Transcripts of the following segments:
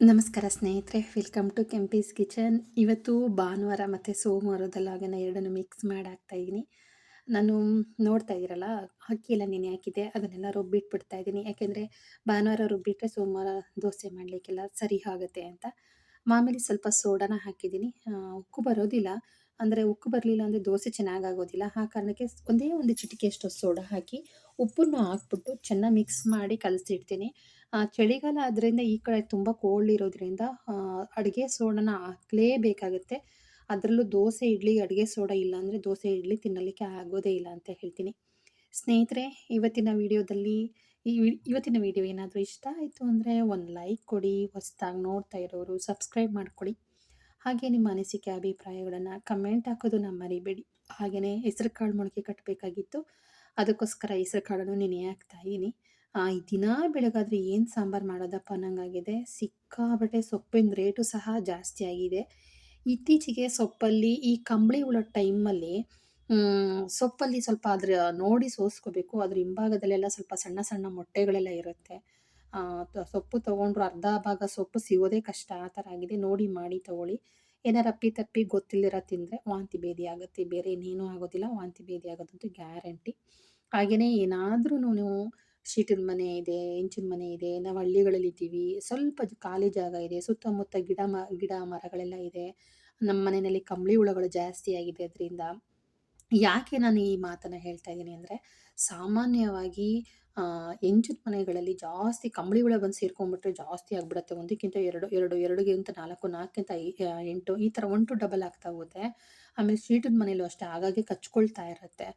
ನಮಸ್ಕಾರ ಸ್ನೇಹಿತರೆ welcome to Kempee's kitchen ಇವತ್ತು ಭಾನುವಾರ ಮತ್ತು ಸೋಮವಾರದಲ್ಲಾಗ ಎರಡನ್ನು ಮಿಕ್ಸ್ ಮಾಡಿ ಹಾಕ್ತಾಯಿದ್ದೀನಿ ನಾನು ನೋಡ್ತಾ ಇದ್ದೀರಲ್ಲ, ಅಕ್ಕಿ ಎಲ್ಲ ನೆನೆ ಹಾಕಿದೆ ಅದನ್ನೆಲ್ಲ ರುಬ್ಬಿಟ್ಬಿಡ್ತಾ ಇದ್ದೀನಿ. ಯಾಕೆಂದರೆ ಭಾನುವಾರ ರುಬ್ಬಿಟ್ರೆ ಸೋಮವಾರ ದೋಸೆ ಮಾಡಲಿಕ್ಕೆಲ್ಲ ಸರಿ ಆಗುತ್ತೆ ಅಂತ. ಮಾಮೂಲಿ ಸ್ವಲ್ಪ ಸೋಡಾನ ಹಾಕಿದ್ದೀನಿ. ಉಕ್ಕು ಬರೋದಿಲ್ಲ. ಅಂದರೆ ಉಕ್ಕು ಬರಲಿಲ್ಲ ಅಂದರೆ ದೋಸೆ ಚೆನ್ನಾಗಾಗೋದಿಲ್ಲ ಆ ಕಾರಣಕ್ಕೆ ಒಂದೇ ಒಂದು ಚಿಟಿಕೆಯಷ್ಟು ಸೋಡಾ ಹಾಕಿ ಉಪ್ಪನ್ನು ಹಾಕ್ಬಿಟ್ಟು ಚೆನ್ನಾಗಿ ಮಿಕ್ಸ್ ಮಾಡಿ ಕಲಸಿಡ್ತೀನಿ. ಚಳಿಗಾಲ ಆದ್ದರಿಂದ ಈ ಕಡೆ ತುಂಬ ಕೋಲ್ಡ್ ಇರೋದ್ರಿಂದ ಅಡುಗೆ ಸೋಡನ ಹಾಕಲೇಬೇಕಾಗುತ್ತೆ. ಅದರಲ್ಲೂ ದೋಸೆ, ಇಡ್ಲಿ, ಅಡುಗೆ ಸೋಡಾ ಇಲ್ಲ ಅಂದರೆ ದೋಸೆ, ಇಡ್ಲಿ ತಿನ್ನಲಿಕ್ಕೆ ಆಗೋದೇ ಇಲ್ಲ ಅಂತ ಹೇಳ್ತೀನಿ. ಸ್ನೇಹಿತರೆ, ಇವತ್ತಿನ ವಿಡಿಯೋದಲ್ಲಿ, ಈ ಇವತ್ತಿನ ವಿಡಿಯೋ ಏನಾದರೂ ಇಷ್ಟ ಆಯಿತು ಅಂದರೆ ಒಂದು ಲೈಕ್ ಕೊಡಿ, ಹೊಸ್ದಾಗಿ ನೋಡ್ತಾ ಇರೋರು ಸಬ್ಸ್ಕ್ರೈಬ್ ಮಾಡ್ಕೊಳ್ಳಿ. ಹಾಗೆ ನಿಮ್ಮ ಅನಿಸಿಕೆ, ಅಭಿಪ್ರಾಯಗಳನ್ನು ಕಮೆಂಟ್ ಹಾಕೋದು ನಮ್ಮ ಮರಿಬೇಡಿ ಹಾಗೆಯೇ ಹೆಸರು ಕಾಳು ಮೊಳಕೆ ಕಟ್ಟಬೇಕಾಗಿತ್ತು ಅದಕ್ಕೋಸ್ಕರ ಹೆಸರು ಕಾಳನ್ನು ನೆನೆ ಹಾಕ್ತಾ ಇದ್ದೀನಿ ದಿನ ಬೆಳಗಾದ್ರೆ ಏನು ಸಾಂಬಾರು ಮಾಡೋದಪ್ಪ ಅನ್ನಂಗಾಗಿದೆ. ಸಿಕ್ಕಾಬಟ್ಟೆ ಸೊಪ್ಪಿನ ರೇಟು ಸಹ ಜಾಸ್ತಿ ಆಗಿದೆ. ಇತ್ತೀಚೆಗೆ ಸೊಪ್ಪಲ್ಲಿ ಈ ಕಂಬಳಿ ಹುಳ ಟೈಮಲ್ಲಿ ಸೊಪ್ಪಲ್ಲಿ ಸ್ವಲ್ಪ ಅದ್ರ ನೋಡಿ ಸೋಸ್ಕೋಬೇಕು. ಅದ್ರ ಹಿಂಭಾಗದಲ್ಲೆಲ್ಲ ಸ್ವಲ್ಪ ಸಣ್ಣ ಸಣ್ಣ ಮೊಟ್ಟೆಗಳೆಲ್ಲ ಇರುತ್ತೆ. ಸೊಪ್ಪು ತೊಗೊಂಡ್ರು ಅರ್ಧ ಭಾಗ ಸೊಪ್ಪು ಸಿಗೋದೇ ಕಷ್ಟ. ಆ ಥರ ಆಗಿದೆ. ನೋಡಿ ಮಾಡಿ ತಗೊಳ್ಳಿ. ಏನಾರ ಅಪ್ಪಿ ತಪ್ಪಿ ಗೊತ್ತಿಲ್ಲದಿರ ತಿಂದರೆ ವಾಂತಿ ಭೇದಿ ಆಗುತ್ತೆ, ಬೇರೆ ಇನ್ನೇನೂ ಆಗೋದಿಲ್ಲ, ವಾಂತಿ ಭೇದಿ ಆಗೋದಂತೂ ಗ್ಯಾರಂಟಿ. ಹಾಗೆಯೇ ಏನಾದ್ರೂ ನೀವು ಶೀಟಿನ ಮನೆ ಇದೆ, ಹೆಂಚಿನ ಮನೆ ಇದೆ, ನಾವು ಹಳ್ಳಿಗಳಲ್ಲಿ ಇದ್ದೀವಿ, ಸ್ವಲ್ಪ ಖಾಲಿ ಜಾಗ ಇದೆ, ಸುತ್ತಮುತ್ತ ಗಿಡ ಮ, ಗಿಡ ಮರಗಳೆಲ್ಲ ಇದೆ, ನಮ್ಮ ಮನೆಯಲ್ಲಿ ಕಂಬಳಿ ಹುಳಗಳು ಜಾಸ್ತಿ ಆಗಿದೆ ಅದರಿಂದ, ಯಾಕೆ ನಾನು ಈ ಮಾತನ್ನು ಹೇಳ್ತಾ ಇದ್ದೀನಿ ಅಂದರೆ, ಸಾಮಾನ್ಯವಾಗಿ ಹೆಂಚಿನ ಮನೆಗಳಲ್ಲಿ ಜಾಸ್ತಿ ಕಂಬಳಿ ಹುಳ ಬಂದು ಸೇರ್ಕೊಂಡ್ಬಿಟ್ರೆ ಜಾಸ್ತಿ ಆಗ್ಬಿಡುತ್ತೆ. ಒಂದಕ್ಕಿಂತ ಎರಡು ಎರಡು ಎರಡುಗಿಂತ ನಾಲ್ಕು ನಾಲ್ಕಿಂತ ಎಂಟು ಈ ಥರ ಒನ್ ಟು ಡಬಲ್ ಆಗ್ತಾ ಹೋಗುತ್ತೆ. ಆಮೇಲೆ ಶೀಟಿನ ಮನೇಲೂ ಅಷ್ಟೇ ಆಗಾಗ್ಗೆ ಕಚ್ಕೊಳ್ತಾ ಇರುತ್ತೆ.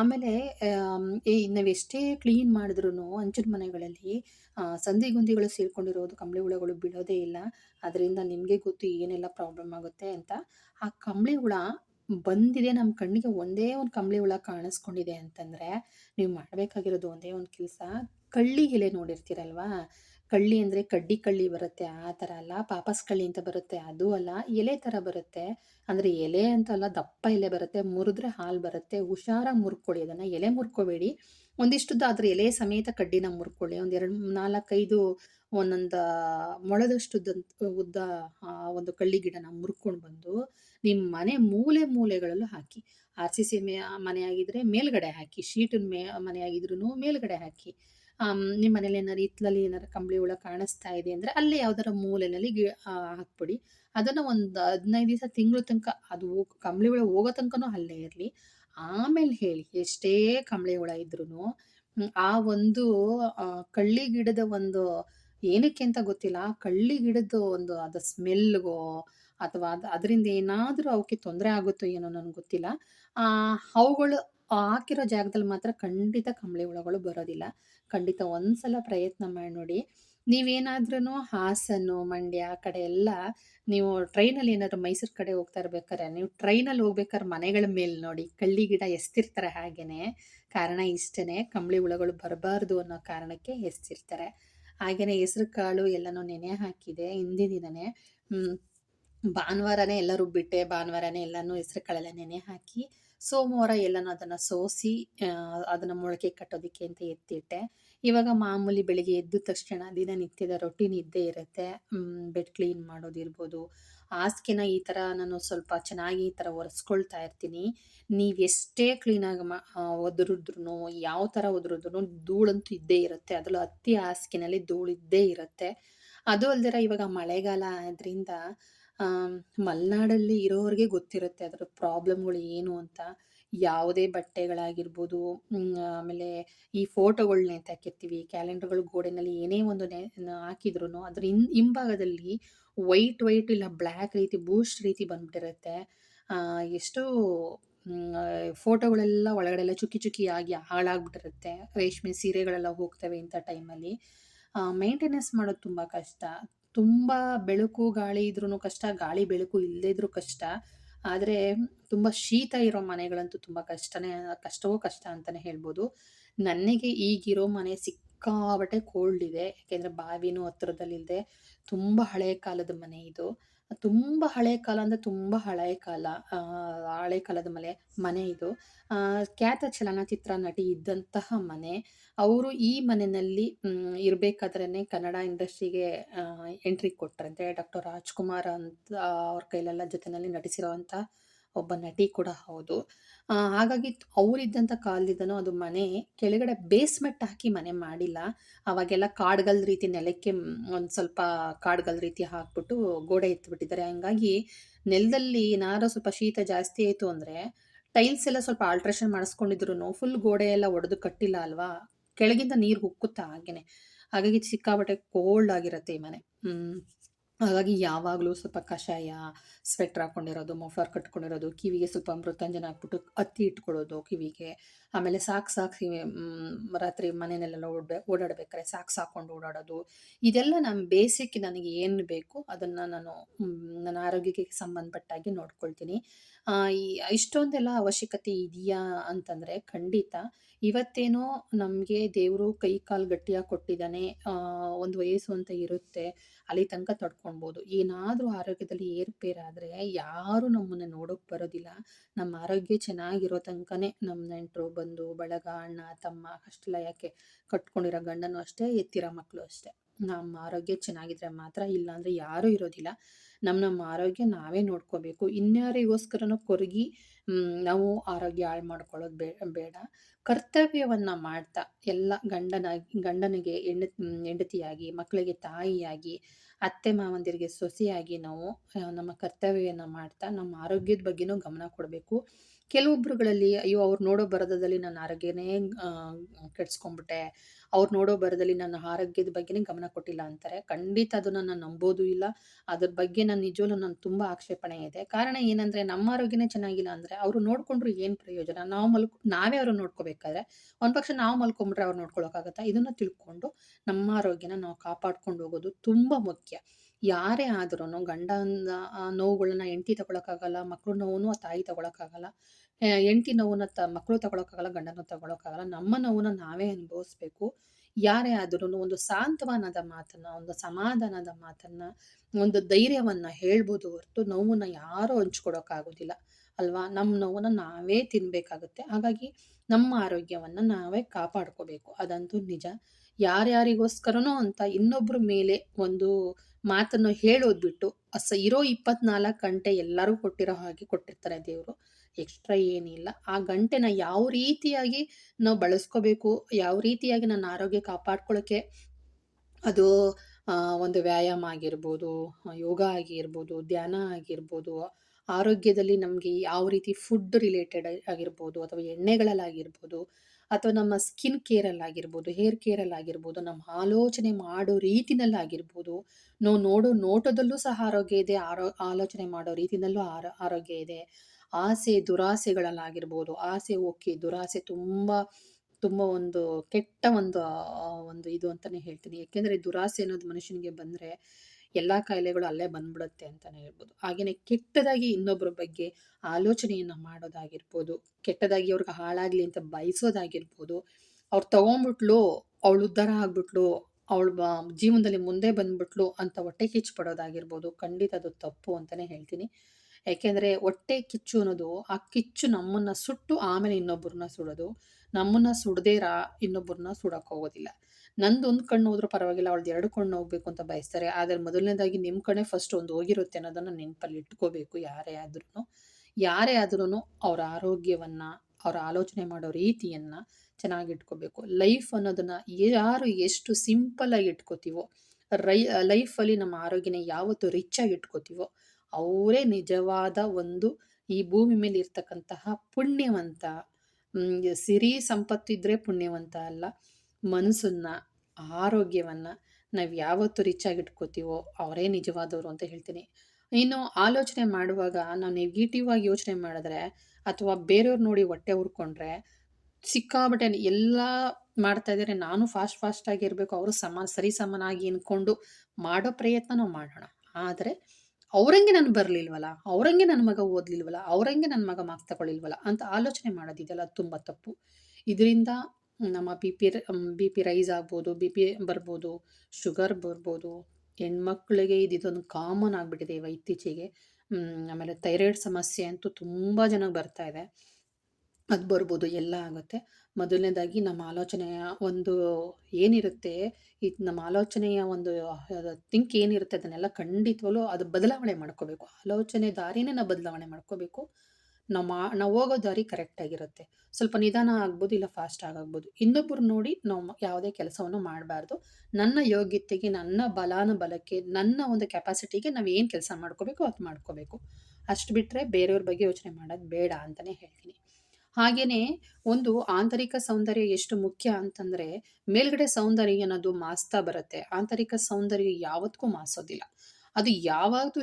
ಆಮೇಲೆ ಆಮ್, ಈ ನಾವೆಷ್ಟೇ ಕ್ಲೀನ್ ಮಾಡಿದ್ರು ಹಂಚಿನ ಮನೆಗಳಲ್ಲಿ ಸಂಧಿ ಗುಂದಿಗಳು ಸೇರ್ಕೊಂಡಿರೋದು ಕಂಬಳಿ ಹುಳಗಳು ಬಿಡೋದೇ ಇಲ್ಲ. ಅದರಿಂದ ನಿಮಗೆ ಗೊತ್ತು ಏನೆಲ್ಲ ಪ್ರಾಬ್ಲಮ್ ಆಗುತ್ತೆ ಅಂತ. ಆ ಕಂಬಳಿ ಹುಳ ಬಂದಿದೆ ನಮ್ಮ ಕಣ್ಣಿಗೆ ಒಂದೇ ಒಂದು ಕಂಬಳಿ ಹುಳ ಕಾಣಿಸ್ಕೊಂಡಿದೆ ಅಂತಂದರೆ ನೀವು ಮಾಡಬೇಕಾಗಿರೋದು ಒಂದೇ ಒಂದು ಕೆಲಸ ಕಳ್ಳಿ ಎಲೆ ನೋಡಿರ್ತೀರಲ್ವಾ? ಕಳ್ಳಿ ಅಂದರೆ ಕಡ್ಡಿ ಕಳ್ಳಿ ಬರುತ್ತೆ, ಆ ಥರ ಅಲ್ಲ, ಪಾಪಸ್ ಕಳ್ಳಿ ಅಂತ ಬರುತ್ತೆ, ಅದು ಅಲ್ಲ, ಎಲೆ ಥರ ಬರುತ್ತೆ. ಅಂದರೆ ಎಲೆ ಅಂತ ಅಲ್ಲ, ದಪ್ಪ ಎಲೆ ಬರುತ್ತೆ, ಮುರಿದ್ರೆ ಹಾಲು ಬರುತ್ತೆ ಹುಷಾರಾಗಿ ಮುರ್ಕೊಳ್ಳಿ, ಅದನ್ನು ಎಲೆ ಮುರ್ಕೋಬೇಡಿ. ಒಂದಿಷ್ಟುದ್ದು ಅದ್ರ ಎಲೆ ಸಮೇತ ಕಡ್ಡಿನ ಮುರ್ಕೊಳ್ಳಿ. ಒಂದು ಎರಡು, ನಾಲ್ಕೈದು, ಒಂದೊಂದು ಮೊಳದಷ್ಟುದ್ದ ಉದ್ದ, ಆ, ಒಂದು ಕಳ್ಳಿ ಗಿಡನ ಮುರ್ಕೊಂಡು ಬಂದು ನಿಮ್ಮ ಮನೆ ಮೂಲೆ ಮೂಲೆಗಳಲ್ಲೂ ಹಾಕಿ. ಆರ್ ಸಿ ಸಿ ಮೇ ಮನೆ ಆಗಿದ್ರೆ ಮೇಲ್ಗಡೆ ಹಾಕಿ ಶೀಟಿನ ಮೇ ಮನೆ ಆಗಿದ್ರು ಮೇಲ್ಗಡೆ ಹಾಕಿ. ನಿಮ್ಮ ಮನೇಲಿ ಏನಾದ್ರು ಹಿತ್ಲಲ್ಲಿ ಏನಾದ್ರು ಕಂಬಳಿ ಹುಳ ಕಾಣಿಸ್ತಾ ಇದೆ ಅಂದರೆ ಅಲ್ಲಿ ಯಾವ್ದಾರ ಮೂಲೆಯಲ್ಲಿ ಗಿ ಹಾಕ್ಬಿಡಿ. ಅದನ್ನು ಒಂದು ಹದಿನೈದು ದಿವಸ ತಿಂಗಳ ತನಕ ಅದು ಕಂಬಳಿ ಹುಳ ಹೋಗೋ ತನಕನೂ ಅಲ್ಲೇ ಇರಲಿ. ಆಮೇಲೆ ಹೇಳಿ ಎಷ್ಟೇ ಕಂಬಳಿ ಹುಳ ಇದ್ರೂ ಆ ಒಂದು ಕಳ್ಳಿ ಗಿಡದ ಒಂದು ಏನಕ್ಕೆ ಅಂತ ಗೊತ್ತಿಲ್ಲ, ಆ ಕಳ್ಳಿ ಗಿಡದ ಒಂದು ಅದು ಸ್ಮೆಲ್ಗೋ ಅಥವಾ ಅದು ಅದರಿಂದ ಏನಾದರೂ ಅವಕ್ಕೆ ತೊಂದರೆ ಆಗುತ್ತೋ ಏನೋ ನನಗೆ ಗೊತ್ತಿಲ್ಲ. ಆ, ಅವುಗಳು ಹಾಕಿರೋ ಜಾಗದಲ್ಲಿ ಮಾತ್ರ ಖಂಡಿತ ಕಂಬಳಿ ಹುಳಗಳು ಬರೋದಿಲ್ಲ. ಖಂಡಿತ ಒಂದ್ಸಲ ಪ್ರಯತ್ನ ಮಾಡಿ ನೋಡಿ. ನೀವೇನಾದ್ರೂ ಹಾಸನು ಮಂಡ್ಯ ಆ ಕಡೆ ಎಲ್ಲ ನೀವು ಟ್ರೈನಲ್ಲಿ ಏನಾದ್ರು ಮೈಸೂರು ಕಡೆ ಹೋಗ್ತಾ ಇರ್ಬೇಕಾರೆ ನೀವು ಟ್ರೈನಲ್ಲಿ ಹೋಗ್ಬೇಕಾದ್ರೆ ಮನೆಗಳ ಮೇಲೆ ನೋಡಿ. ಕಳ್ಳಿ ಗಿಡ ಎಸ್ತಿರ್ತಾರೆ ಹಾಗೇನೆ. ಕಾರಣ ಇಷ್ಟೇ ಕಂಬಳಿ ಹುಳಗಳು ಬರಬಾರ್ದು ಅನ್ನೋ ಕಾರಣಕ್ಕೆ ಎಸ್ತಿರ್ತಾರೆ. ಹಾಗೇನೆ ಹೆಸರು ಕಾಳು ಎಲ್ಲನೂ ನೆನೆ ಹಾಕಿದೆ ಹಿಂದಿನ ದಿನನೇ. ಭಾನುವಾರನೇ ಎಲ್ಲ ರುಬ್ಬಿಟ್ಟೆ ಭಾನುವಾರನೇ ಎಲ್ಲನೂ ಹೆಸರು ಕಾಳೆಲ್ಲ ನೆನೆ ಹಾಕಿ ಸೋಮವಾರ ಎಲ್ಲನೂ ಅದನ್ನು ಸೋಸಿ ಅದನ್ನು ಮೊಳಕೆ ಕಟ್ಟೋದಕ್ಕೆ ಅಂತ ಎತ್ತಿಟ್ಟೆ. ಇವಾಗ ಮಾಮೂಲಿ ಬೆಳಿಗ್ಗೆ ಎದ್ದ ತಕ್ಷಣ ದಿನನಿತ್ಯದ ರೊಟೀನ್ ಇದ್ದೇ ಇರುತ್ತೆ. Bed clean ಮಾಡೋದಿರ್ಬೋದು. ಹಾಸಿಗೆನ ಈ ಥರ ನಾನು ಸ್ವಲ್ಪ ಚೆನ್ನಾಗಿ ಈ ಥರ ಒರೆಸ್ಕೊಳ್ತಾ ಇರ್ತೀನಿ. ನೀವು ಎಷ್ಟೇ ಕ್ಲೀನಾಗಿ ಮಾ ಒದರಿದ್ರು ಯಾವ ಥರ ಒದರಿದ್ರು ಧೂಳಂತೂ ಇದ್ದೇ ಇರುತ್ತೆ. ಅದರಲ್ಲೂ ಹತ್ತಿ ಧೂಳು ಇದ್ದೇ ಇರುತ್ತೆ. ಅದು ಅಲ್ದಿರ ಇವಾಗ ಮಳೆಗಾಲ ಆದ್ರಿಂದ ಮಲೆನಾಡಲ್ಲಿ ಇರೋರಿಗೆ ಗೊತ್ತಿರುತ್ತೆ ಅದರ ಪ್ರಾಬ್ಲಮ್ಗಳು ಏನು ಅಂತ. ಯಾವುದೇ ಬಟ್ಟೆಗಳಾಗಿರ್ಬೋದು ಆಮೇಲೆ ಈ ಫೋಟೋಗಳು ನೇತಾಕಿರ್ತೀವಿ ಕ್ಯಾಲೆಂಡರ್ಗಳು ಗೋಡೆನಲ್ಲಿ ಏನೇ ಒಂದು ನೆ ಹಾಕಿದ್ರು ಅದ್ರ ಹಿಂ ಹಿಂಭಾಗದಲ್ಲಿ ವೈಟ್ ವೈಟ್ ಇಲ್ಲ ಬ್ಲ್ಯಾಕ್ ರೀತಿ, ಬೂಸ್ಟ್ ರೀತಿ ಬಂದ್ಬಿಟ್ಟಿರುತ್ತೆ. ಎಷ್ಟೋ ಫೋಟೋಗಳೆಲ್ಲ ಒಳಗಡೆ ಎಲ್ಲ ಚುಕ್ಕಿ ಚುಕ್ಕಿ ಆಗಿ ಹಾಳಾಗ್ಬಿಟ್ಟಿರುತ್ತೆ. ರೇಷ್ಮೆ ಸೀರೆಗಳೆಲ್ಲ ಹೋಗ್ತವೆ ಇಂಥ ಟೈಮಲ್ಲಿ. ಮೇಂಟೆನೆನ್ಸ್ ಮಾಡೋದು ತುಂಬ ಕಷ್ಟ. ತುಂಬ ಬೆಳಕು, ಗಾಳಿ ಇದ್ರೂ ಕಷ್ಟ, ಗಾಳಿ ಬೆಳಕು ಇಲ್ಲದೇ ಇದ್ರೂ ಕಷ್ಟ. ಆದರೆ ತುಂಬ ಶೀತ ಇರೋ ಮನೆಗಳಂತೂ ತುಂಬ ಕಷ್ಟನೇ, ಕಷ್ಟವೋ ಕಷ್ಟ ಅಂತಲೇ ಹೇಳ್ಬೋದು. ನನಗೆ ಈಗಿರೋ ಮನೆ ಸಿಕ್ಕಾಬಟ್ಟೆ ಕೋಲ್ಡ್ ಇದೆ. ಯಾಕೆಂದರೆ ಬಾವಿನೂ ಹತ್ರದಲ್ಲಿಲ್ಲದೆ ತುಂಬ ಹಳೆಯ ಕಾಲದ ಮನೆ ಇದು. ತುಂಬ ಹಳೆ ಕಾಲ ಅಂದ್ರೆ ತುಂಬ ಹಳೆ ಕಾಲ. ಹಳೆ ಕಾಲದ ಮನೆ ಮನೆ ಇದು. ಖ್ಯಾತ ಚಲನಚಿತ್ರ ನಟಿ ಇದ್ದಂತಹ ಮನೆ. ಅವರು ಈ ಮನೆಯಲ್ಲಿ ಹ್ಮ್, ಇರ್ಬೇಕಾದ್ರೇನೆ ಕನ್ನಡ ಇಂಡಸ್ಟ್ರಿಗೆ ಎಂಟ್ರಿ ಕೊಟ್ರಂತೆ. ಡಾಕ್ಟರ್ ರಾಜ್‌ಕುಮಾರ್ ಅಂತ ಅವ್ರ ಕೈಲೆಲ್ಲ ಜೊತೆಯಲ್ಲಿ ನಟಿಸಿರುವಂಥ ಒಬ್ಬ ನಟಿ ಕೂಡ ಹೌದು. ಹಾಗಾಗಿ ಅವರಿದ್ದಂಥ ಕಾಲದಿಂದನೂ ಅದು ಮನೆ ಕೆಳಗಡೆ ಬೇಸ್ಮೆಂಟ್ ಹಾಕಿ ಮನೆ ಮಾಡಿಲ್ಲ. ಅವಾಗೆಲ್ಲ ಕಾಡ್ಗಲ್ ರೀತಿ ನೆಲಕ್ಕೆ ಒಂದು ಸ್ವಲ್ಪ ಕಾಡ್ಗಲ್ ರೀತಿ ಹಾಕ್ಬಿಟ್ಟು ಗೋಡೆ ಎತ್ತಿಬಿಟ್ಟಿದ್ದಾರೆ ಹಂಗಾಗಿ ನೆಲದಲ್ಲಿ ಏನಾದ್ರು ಸ್ವಲ್ಪ ಶೀತ ಜಾಸ್ತಿ ಆಯಿತು ಅಂದರೆ ಟೈಲ್ಸ್ ಎಲ್ಲ ಸ್ವಲ್ಪ ಆಲ್ಟ್ರೇಷನ್ ಮಾಡಿಸ್ಕೊಂಡಿದ್ರು ಫುಲ್ ಗೋಡೆ ಎಲ್ಲ ಒಡೆದು ಕಟ್ಟಿಲ್ಲ ಅಲ್ವಾ? ಕೆಳಗಿಂದ ನೀರು ಉಕ್ಕುತ್ತಾ ಹಾಗೇನೆ. ಹಾಗಾಗಿ ಸಿಕ್ಕಾಬಟ್ಟೆ ಕೋಲ್ಡ್ ಆಗಿರುತ್ತೆ ಈ ಮನೆ. ಹಾಗಾಗಿ ಯಾವಾಗಲೂ ಸ್ವಲ್ಪ ಕಷಾಯ, ಸ್ವೆಟ್ರ್ ಹಾಕ್ಕೊಂಡಿರೋದು ಮಫ್ಲರ್ ಕಟ್ಕೊಂಡಿರೋದು, ಕಿವಿಗೆ ಸ್ವಲ್ಪ ಮೃತಂಜನ ಹಾಕ್ಬಿಟ್ಟು ಅತ್ತಿ ಇಟ್ಕೊಳ್ಳೋದು ಕಿವಿಗೆ. ಆಮೇಲೆ ಸಾಕು ಸಾಕು ರಾತ್ರಿ ಮನೆಯಲ್ಲೆಲ್ಲ ಓಡ್ ಓಡಾಡ್ಬೇಕಾರೆ ಸಾಕು ಸಾಕೊಂಡು ಓಡಾಡೋದು. ಇದೆಲ್ಲ ನಾನು ಬೇಸಿಕ್ ನನಗೆ ಏನು ಬೇಕು ಅದನ್ನು ನಾನು ನನ್ನ ಆರೋಗ್ಯಕ್ಕೆ ಸಂಬಂಧಪಟ್ಟಾಗಿ ನೋಡ್ಕೊಳ್ತೀನಿ. ಈ ಇಷ್ಟೊಂದೆಲ್ಲ ಅವಶ್ಯಕತೆ ಇದೆಯಾ ಅಂತಂದರೆ ಖಂಡಿತ. ಇವತ್ತೇನೋ ನಮಗೆ ದೇವರು ಕೈ ಕಾಲು ಗಟ್ಟಿಯಾಗಿ ಕೊಟ್ಟಿದ್ದಾನೆ. ಒಂದು ವಯಸ್ಸು ಅಂತ ಇರುತ್ತೆ. ಅಲ್ಲಿ ತನಕ ತಡ್ಕೊಳ್ಬೋದು. ಏನಾದರೂ ಆರೋಗ್ಯದಲ್ಲಿ ಏರುಪೇರಾದರೆ ಯಾರು ನಮ್ಮನ್ನ ನೋಡೋಕೆ ಬರೋದಿಲ್ಲ. ನಮ್ಮ ಆರೋಗ್ಯ ಚೆನ್ನಾಗಿರೋ ತನಕನೇ ನಮ್ಮ ನೆಂಟರು, ಬಂಧು, ಬಳಗ, ಅಣ್ಣ, ತಮ್ಮ ಅಷ್ಟೆಲ್ಲ ಯಾಕೆ ಕಟ್ಕೊಂಡಿರೋ ಗಂಡನು ಅಷ್ಟೇ, ಎತ್ತಿರೋ ಮಕ್ಕಳು ಅಷ್ಟೇ. ನಮ್ಮ ಆರೋಗ್ಯ ಚೆನ್ನಾಗಿದ್ರೆ ಮಾತ್ರ, ಇಲ್ಲಾಂದರೆ ಯಾರೂ ಇರೋದಿಲ್ಲ. ನಮ್ಮ ನಮ್ಮ ಆರೋಗ್ಯ ನಾವೇ ನೋಡ್ಕೋಬೇಕು. ಇನ್ಯಾರಿಗೋಸ್ಕರನೂ ಕೊರಗಿ ನಾವು ಆರೋಗ್ಯ ಹಾಳು ಮಾಡ್ಕೊಳ್ಳೋದು ಬೇ ಬೇಡ. ಕರ್ತವ್ಯವನ್ನ ಮಾಡ್ತಾ ಎಲ್ಲ ಗಂಡನಾಗಿ ಗಂಡನಿಗೆ ಹೆಂಡ ಹೆಂಡತಿಯಾಗಿ, ಮಕ್ಕಳಿಗೆ ತಾಯಿಯಾಗಿ, ಅತ್ತೆ ಮಾವಂದಿರಿಗೆ ಸೊಸೆಯಾಗಿ ನಾವು ನಮ್ಮ ಕರ್ತವ್ಯವನ್ನ ಮಾಡ್ತಾ ನಮ್ಮ ಆರೋಗ್ಯದ ಬಗ್ಗೆನೂ ಗಮನ ಕೊಡಬೇಕು. ಕೆಲವೊಬ್ರುಗಳಲ್ಲಿ ಅಯ್ಯೋ ಅವ್ರು ನೋಡೋ ಬರದದಲ್ಲಿ ನನ್ನ ಆರೋಗ್ಯನೇ ಕೆಡ್ಸ್ಕೊಂಡ್ಬಿಟ್ಟೆ. ಅವ್ರು ನೋಡೋ ಬರದಲ್ಲಿ ನನ್ನ ಆರೋಗ್ಯದ ಬಗ್ಗೆನೇ ಗಮನ ಕೊಟ್ಟಿಲ್ಲ ಅಂತಾರೆ. ಖಂಡಿತ ಅದನ್ನ ನಾನು ನಂಬೋದು ಇಲ್ಲ. ಅದ್ರ ಬಗ್ಗೆ ನಾನು ನಿಜವಾಗ್ಲೂ ನಾನು ತುಂಬಾ ಆಕ್ಷೇಪಣೆ ಇದೆ. ಕಾರಣ ಏನಂದ್ರೆ ನಮ್ಮ ಆರೋಗ್ಯನೇ ಚೆನ್ನಾಗಿಲ್ಲ ಅಂದ್ರೆ ಅವ್ರು ನೋಡ್ಕೊಂಡ್ರು ಏನ್ ಪ್ರಯೋಜನ? ನಾವು ಮಲ್ಕ್, ನಾವೇ ಅವ್ರನ್ನ ನೋಡ್ಕೋಬೇಕಾದ್ರೆ ಒಂದ್ ಪಕ್ಷ ನಾವು ಮಲ್ಕೊಂಡ್ಬಿಟ್ರೆ ಅವ್ರು ನೋಡ್ಕೊಳ್ಳೋಕ್ಕಾಗತ್ತಾ ಇದನ್ನ ತಿಳ್ಕೊಂಡು ನಮ್ಮ ಆರೋಗ್ಯನ ನಾವು ಕಾಪಾಡ್ಕೊಂಡು ಹೋಗೋದು ತುಂಬಾ ಮುಖ್ಯ. ಯಾರೇ ಆದ್ರೂ ಗಂಡನ ನೋವುಗಳನ್ನ ಹೆಂಡತಿ ತಗೊಳಕ್ಕಾಗಲ್ಲ. ಮಕ್ಳು ನೋವುನು ತಾಯಿ ತಗೊಳಕ್ಕಾಗಲ್ಲ. ಹೆಂಡತಿ ನೋವನ್ನ ತ ಮಕ್ಕಳು ತಗೊಳಕ್ಕಾಗಲ್ಲ, ಗಂಡನ ತಗೊಳಕ್ಕಾಗಲ್ಲ. ನಮ್ಮ ನೋವನ್ನ ನಾವೇ ಅನುಭವಿಸ್ಬೇಕು. ಯಾರೇ ಆದ್ರೂ ಒಂದು ಸಾಂತ್ವನದ ಮಾತನ್ನ, ಒಂದು ಸಮಾಧಾನದ ಮಾತನ್ನ, ಒಂದು ಧೈರ್ಯವನ್ನ ಹೇಳ್ಬೋದು ಹೊರತು ನೋವನ್ನ ಯಾರು ಹಂಚ್ಕೊಡೋಕ್ಕಾಗೋದಿಲ್ಲ ಅಲ್ವಾ? ನಮ್ಮ ನೋವನ್ನ ನಾವೇ ತಿನ್ಬೇಕಾಗುತ್ತೆ. ಹಾಗಾಗಿ ನಮ್ಮ ಆರೋಗ್ಯವನ್ನ ನಾವೇ ಕಾಪಾಡ್ಕೋಬೇಕು. ಅದಂತೂ ನಿಜ. ಯಾರ್ಯಾರಿಗೋಸ್ಕರನೋ ಅಂತ ಇನ್ನೊಬ್ಬರ ಮೇಲೆ ಒಂದು ಮಾತನ್ನು ಹೇಳೋದ್ಬಿಟ್ಟು ಅಸ ಇರೋ 24 ಗಂಟೆ ಎಲ್ಲರೂ ಕೊಟ್ಟಿರೋ ಹಾಗೆ ಕೊಟ್ಟಿರ್ತಾರೆ ದೇವರು ಎಕ್ಸ್ಟ್ರಾ ಏನಿಲ್ಲ. ಆ ಗಂಟೆನ ಯಾವ ರೀತಿಯಾಗಿ ನಾವು ಬಳಸ್ಕೋಬೇಕು, ಯಾವ ರೀತಿಯಾಗಿ ನನ್ನ ಆರೋಗ್ಯ ಕಾಪಾಡ್ಕೊಳ್ಳೋಕೆ ಅದು ಒಂದು ವ್ಯಾಯಾಮ ಆಗಿರ್ಬೋದು, ಯೋಗ ಆಗಿರ್ಬೋದು, ಧ್ಯಾನ ಆಗಿರ್ಬೋದು, ಆರೋಗ್ಯದಲ್ಲಿ ನಮಗೆ ಯಾವ ರೀತಿ ಫುಡ್ ರಿಲೇಟೆಡ್ ಆಗಿರ್ಬೋದು ಅಥವಾ ಎಣ್ಣೆಗಳಲ್ಲಾಗಿರ್ಬೋದು ಅಥವಾ ನಮ್ಮ ಸ್ಕಿನ್ ಕೇರಲ್ಲಾಗಿರ್ಬೋದು, ಹೇರ್ ಕೇರಲ್ಲಾಗಿರ್ಬೋದು, ನಮ್ಮ ಆಲೋಚನೆ ಮಾಡೋ ರೀತಿನಲ್ಲಾಗಿರ್ಬೋದು, ನಾವು ನೋಡೋ ನೋಟದಲ್ಲೂ ಸಹ ಆರೋಗ್ಯ ಇದೆ. ಆರೋ ಆಲೋಚನೆ ಮಾಡೋ ರೀತಿನಲ್ಲೂ ಆರೋ ಆರೋಗ್ಯ ಇದೆ. ಆಸೆ ದುರಾಸೆಗಳಲ್ಲಾಗಿರ್ಬೋದು, ಆಸೆ ಓಕೆ, ದುರಾಸೆ ತುಂಬ ತುಂಬ ಒಂದು ಕೆಟ್ಟ ಒಂದು ಒಂದು ಇದು ಅಂತಾನೆ ಹೇಳ್ತೀನಿ. ಯಾಕೆಂದ್ರೆ ದುರಾಸೆ ಅನ್ನೋದು ಮನುಷ್ಯನಿಗೆ ಬಂದ್ರೆ ಎಲ್ಲಾ ಕಾಯಿಲೆಗಳು ಅಲ್ಲೇ ಬಂದ್ಬಿಡುತ್ತೆ ಅಂತಾನೆ ಹೇಳ್ಬೋದು. ಹಾಗೆಯೇ ಕೆಟ್ಟದಾಗಿ ಇನ್ನೊಬ್ಬರ ಬಗ್ಗೆ ಆಲೋಚನೆಯನ್ನ ಮಾಡೋದಾಗಿರ್ಬೋದು, ಕೆಟ್ಟದಾಗಿ ಅವ್ರಿಗೆ ಹಾಳಾಗ್ಲಿ ಅಂತ ಬಯಸೋದಾಗಿರ್ಬೋದು, ಅವ್ರು ತಗೊಂಡ್ಬಿಟ್ಲು, ಅವಳು ಉದ್ಧಾರ ಆಗ್ಬಿಟ್ಲು, ಅವಳು ಜೀವನದಲ್ಲಿ ಮುಂದೆ ಬಂದ್ಬಿಟ್ಲು ಅಂತ ಹೊಟ್ಟೆ ಕಿಚ್ಚು ಪಡೋದಾಗಿರ್ಬೋದು, ಖಂಡಿತ ಅದು ತಪ್ಪು ಅಂತಾನೆ ಹೇಳ್ತೀನಿ. ಯಾಕೆಂದರೆ ಹೊಟ್ಟೆ ಕಿಚ್ಚು ಅನ್ನೋದು ಆ ಕಿಚ್ಚು ನಮ್ಮನ್ನ ಸುಟ್ಟು ಆಮೇಲೆ ಇನ್ನೊಬ್ಬರನ್ನ ಸುಡೋದು. ನಮ್ಮನ್ನ ಸುಡದೇ ರಾ ಇನ್ನೊಬ್ಬರನ್ನ ಸುಡಕ್ ಹೋಗೋದಿಲ್ಲ. ನಂದು ಒಂದು ಕಣ್ಣು ಹೋದ್ರೂ ಪರವಾಗಿಲ್ಲ, ಅವ್ರದ್ದು ಎರಡು ಕಣ್ಣು ಹೋಗ್ಬೇಕು ಅಂತ ಬಯಸ್ತಾರೆ. ಆದ್ರೆ ಮೊದಲನೇದಾಗಿ ನಿಮ್ಮ ಕಣ್ಣೇ ಫಸ್ಟ್ ಒಂದು ಹೋಗಿರುತ್ತೆ ಅನ್ನೋದನ್ನ ನೆನಪಲ್ಲಿ ಇಟ್ಕೋಬೇಕು ಯಾರೇ ಆದ್ರೂ ಯಾರೇ ಆದ್ರೂ ಅವ್ರ ಆರೋಗ್ಯವನ್ನ, ಅವರ ಆಲೋಚನೆ ಮಾಡೋ ರೀತಿಯನ್ನ ಚೆನ್ನಾಗಿಟ್ಕೋಬೇಕು. ಲೈಫ್ ಅನ್ನೋದನ್ನ ಯಾರು ಎಷ್ಟು ಸಿಂಪಲ್ ಆಗಿ ಇಟ್ಕೋತೀವೋ, ರೈ ಲೈಫಲ್ಲಿ ನಮ್ಮ ಆರೋಗ್ಯನ ಯಾವತ್ತು ರಿಚ್ ಆಗಿ ಇಟ್ಕೋತೀವೋ, ಅವರೇ ನಿಜವಾದ ಒಂದು ಈ ಭೂಮಿ ಮೇಲೆ ಇರ್ತಕ್ಕಂತಹ ಪುಣ್ಯವಂತ. ಸಿರಿ ಸಿರಿ ಸಂಪತ್ತಿದ್ರೆ ಪುಣ್ಯವಂತ ಅಲ್ಲ. ಮನಸ್ಸನ್ನ, ಆರೋಗ್ಯವನ್ನ ನಾವು ಯಾವತ್ತು ರಿಚ್ ಇಟ್ಕೋತೀವೋ ಅವರೇ ನಿಜವಾದವರು ಅಂತ ಹೇಳ್ತೀನಿ. ಇನ್ನು ಆಲೋಚನೆ ಮಾಡುವಾಗ ನಾವು ನೆಗೆಟಿವ್ ಆಗಿ ಯೋಚನೆ ಮಾಡಿದ್ರೆ ಅಥವಾ ಬೇರೆಯವ್ರು ನೋಡಿ ಹೊಟ್ಟೆ ಉರ್ಕೊಂಡ್ರೆ ಸಿಕ್ಕಾಬಟ್ಟೆ ಎಲ್ಲ ಮಾಡ್ತಾ ಇದ್ರೆ ನಾನು ಫಾಸ್ಟ್ ಫಾಸ್ಟ್ ಆಗಿ ಇರ್ಬೇಕು, ಅವರು ಸಮಾನ ಸರಿ ಸಮನಾಗಿ ಇನ್ಕೊಂಡು ಮಾಡೋ ಪ್ರಯತ್ನ ನಾವು ಮಾಡೋಣ. ಆದರೆ ಅವರಂಗೆ ನಾನು ಬರಲಿಲ್ವಲ್ಲ ಅವರಂಗೆ ನನ್ನ ಮಗ ಓದ್ಲಿಲ್ವಲ್ಲ, ಅವರಂಗೆ ನನ್ನ ಮಗ ಮಾರ್ಕ್ಸ್ ತಗೊಳ್ಳಿಲ್ವಲ್ಲ ಅಂತ ಆಲೋಚನೆ ಮಾಡೋದಿದೆಯಲ್ಲ ತುಂಬಾ ತಪ್ಪು. ಇದರಿಂದ ನಮ್ಮ B P B P rise ಆಗ್ಬೋದು, ಬಿ ಪಿ ಬರ್ಬೋದು, ಶುಗರ್ ಬರ್ಬೋದು, ಹೆಣ್ಮಕ್ಳಿಗೆ ಇದು ಇದೊಂದು ಕಾಮನ್ ಆಗಿಬಿಟ್ಟಿದೆ ಇವಾಗ ಇತ್ತೀಚೆಗೆ. ಆಮೇಲೆ ಥೈರಾಯ್ಡ್ ಸಮಸ್ಯೆ ಅಂತೂ ತುಂಬ ಜನಕ್ಕೆ ಬರ್ತಾ ಇದೆ. ಅದು ಬರ್ಬೋದು ಎಲ್ಲ ಆಗುತ್ತೆ. ಮೊದಲನೇದಾಗಿ ನಮ್ಮ ಆಲೋಚನೆಯ ಒಂದು ಏನಿರುತ್ತೆ ಈ ನಮ್ಮ ಆಲೋಚನೆಯ ಒಂದು ಥಿಂಕ್ ಏನಿರುತ್ತೆ ಅದನ್ನೆಲ್ಲ ಖಂಡಿತವಾಗ್ಲೂ ಅದು ಬದಲಾವಣೆ ಮಾಡ್ಕೋಬೇಕು. ಆಲೋಚನೆ ದಾರಿನೇ ನಾವು ಬದಲಾವಣೆ ಮಾಡ್ಕೋಬೇಕು. ನಾವು ಮಾ, ನಾವು ಹೋಗೋ ದಾರಿ ಕರೆಕ್ಟಾಗಿರುತ್ತೆ ಸ್ವಲ್ಪ ನಿಧಾನ ಆಗ್ಬೋದು ಇಲ್ಲ ಫಾಸ್ಟ್ ಆಗಬಹುದು ಇನ್ನೊಬ್ಬರು ನೋಡಿ ನಾವು ಯಾವುದೇ ಕೆಲಸವನ್ನು ಮಾಡಬಾರ್ದು. ನನ್ನ ಯೋಗ್ಯತೆಗೆ, ನನ್ನ ಬಲಾನುಬಲಕ್ಕೆ, ನನ್ನ ಒಂದು ಕೆಪಾಸಿಟಿಗೆ ನಾವು ಏನು ಕೆಲಸ ಮಾಡ್ಕೋಬೇಕು ಅದು ಮಾಡ್ಕೋಬೇಕು. ಅಷ್ಟು ಬಿಟ್ಟರೆ ಬೇರೆಯವ್ರ ಬಗ್ಗೆ ಯೋಚನೆ ಮಾಡೋದು ಬೇಡ ಅಂತಲೇ ಹೇಳ್ತೀನಿ. ಹಾಗೆಯೇ ಒಂದು ಆಂತರಿಕ ಸೌಂದರ್ಯ ಎಷ್ಟು ಮುಖ್ಯ ಅಂತಂದರೆ ಮೇಲ್ಗಡೆ ಸೌಂದರ್ಯ ಅನ್ನೋದು ಮಾಸ್ತಾ ಬರುತ್ತೆ. ಆಂತರಿಕ ಸೌಂದರ್ಯ ಯಾವತ್ತಿಗೂ ಮಾಸೋದಿಲ್ಲ. ಅದು ಯಾವಾಗಲೂ